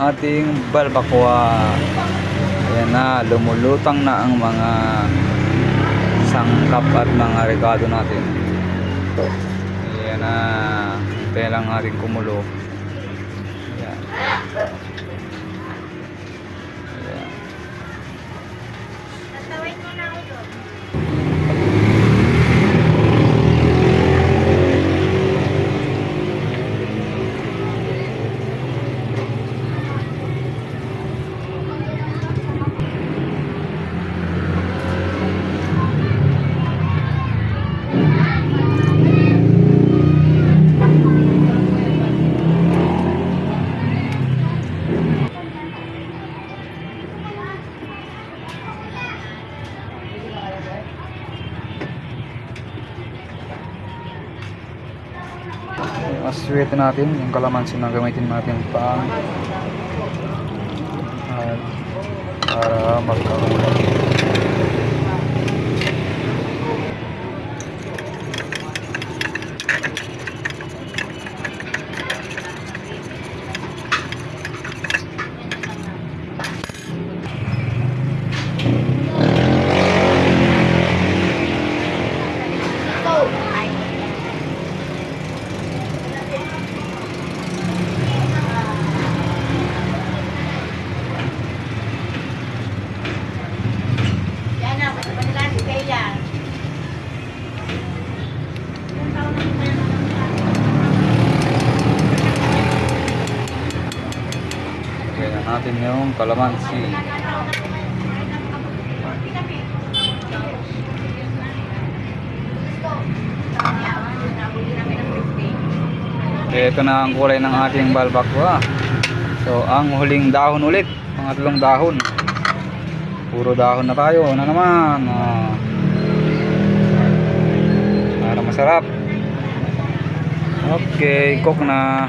ating balbakwa. Ayan na, lumulutang na ang mga sangkap at mga regalo natin. Ayan na, hintay lang natin kumulo. Ayan. Aswete natin, yung kalamansi na gamitin natin pang ah, para magkaroon. Kaya natin yung kalamansi. Kaya ito na ang kulay ng ating balbakwa. So, ang huling dahon ulit. Pangatlong dahon. Puro dahon na tayo. Na naman. Ah. Para masarap. Okay, cook na.